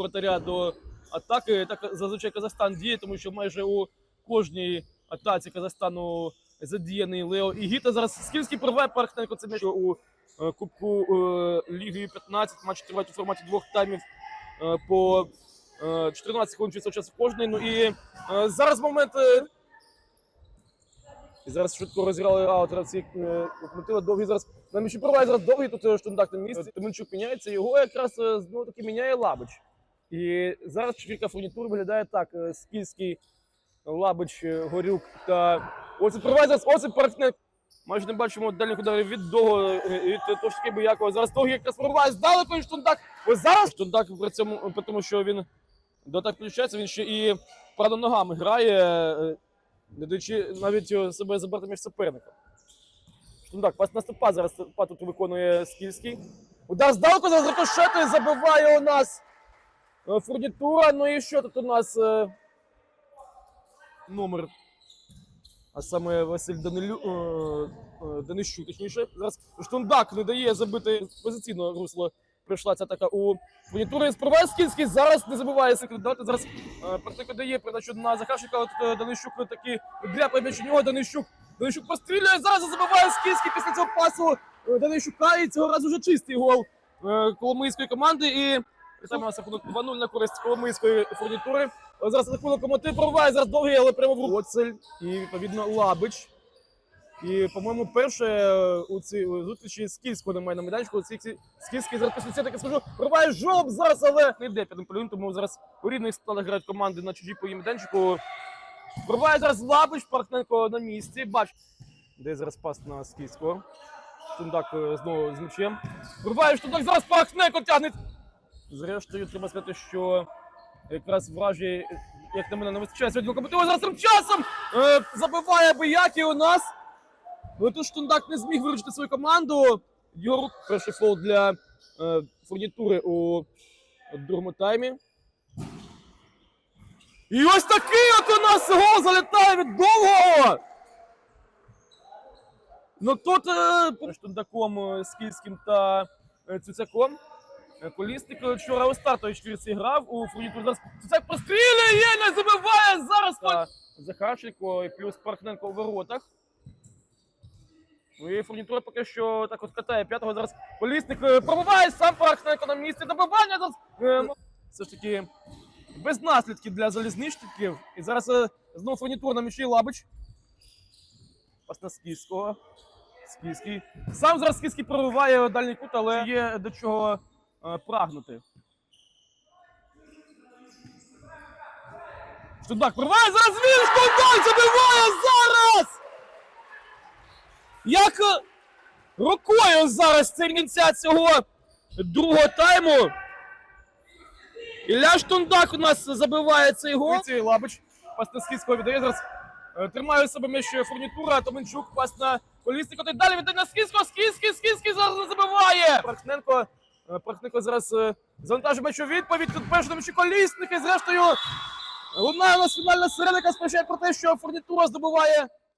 воротаря до атаки. Так зазвичай Казахстан діє, тому що майже у кожній атаці Казахстану задіяний Лео Ігіта. Зараз Скільський прорває Пархненко. Це м'яч у е, Кубку е, Ліги 15. Матч тривають у форматі двох таймів е, по е, 14 хвилин часу часу кожний. Ну і зараз момент. і зараз швидко розіграли аут гравці е, Довгий зараз на м'ячі проває зараз довгий тут штундак на місці. Тимончук міняється. Його якраз знову таки міняє Лабич. І зараз чотирка фурнітур виглядає так: е, Скільський, Лабич, е, Горюк та Оце проває зараз Оцеп Парфнек. Майже не бачимо дальніх ударів від Дого, е, від Тошки Боякова. Зараз Довгий якраз прорває здалеку і штундак. Ось зараз штундак при цьому, тому, що він до атак включається, він ще і правда ногами грає. не даючи навіть себе забрати між суперником. Штундак, пас наступа зараз па тут виконує Скільський. Удар здалеку зараз рикошетує, забиває у нас фурнітура. Ну і що тут у нас е, номер? А саме Василь Данилю, е, е, точніше. Зараз Штундак не дає забити позиційно русло. Прийшла ця атака у фурнітури. Спробує Скільський. Зараз не забиває секретарти. Зараз Е, Протико дає передачу на тут е, Данищук таки дряпає м'яч у нього. Данищук. Данищук пострілює, зараз забиває Скільський після цього пасу е, Данищука. І цього разу вже чистий гол е, Коломийської команди. І саме у рахунок 2-0 на користь Коломийської фурнітури. Зараз рахунок Комоти прорває, зараз довгий, але прямо в руку. І відповідно Лабич. І, по-моєму, перше е, у цій зустрічі Скільського немає на майданчику. Скільський, зараз після таки скажу, прорває жолоб зараз, але не йде під полюн, тому зараз у рідних складах грають команди на чужій її майданчику. Прорває зараз Лабич, Пархненко на місці. Бач, де зараз пас на Скільського. Штундак е, знову з м'ячем. Прорває Штундак, зараз Пархненко тягне. Зрештою, треба сказати, що якраз вражі, як на мене, не вистачає сьогодні локомотиву. Зараз тим часом е, забиває Боякі у нас. Тут Штундак не зміг виручити свою команду. Його рук перший фол для е, фурнітури у другому таймі. І ось такий от у нас гол залітає від довгого. Ну тут е, Штундаком, е, Скільським та е, Цуцяком. Е, Колісник е, вчора у стартовій четвірці грав у. Зараз Цуцяк прострілює, не забиває зараз. Та Захарченко і плюс Пархненко у воротах. Ну і фурнітура поки що так от катає п'ятого. Зараз колісник е, пробиває сам Пархненко на місці. Добивання зараз. е, ну, Все ж таки без наслідків для залізничників. І зараз е, знову фурнітура на м'ячі Лабич. Пас на Скіського. Скіський. Сам зараз Скіський прориває дальній кут, але є до чого е, прагнути. Штундак прориває, зараз він! Штундак забиває зараз! Як е, рукою зараз це кінця цього другого тайму. Ілля Штундак у нас забиває цей гол. Цей Лабич пас на Скіцького віддає зараз. е, Тримає себе м'яч фурнітура, Томенчук пас на Коліснику. Та далі віддає на Скіцького, Скіцький, Скіцький зараз забиває. Пархненко, е, Пархненко зараз е, завантажує м'яч відповідь. Тут м'ячі Колісник і зрештою лунає у фінальна сирена, яка сповіщає про те, що фурнітура здобуває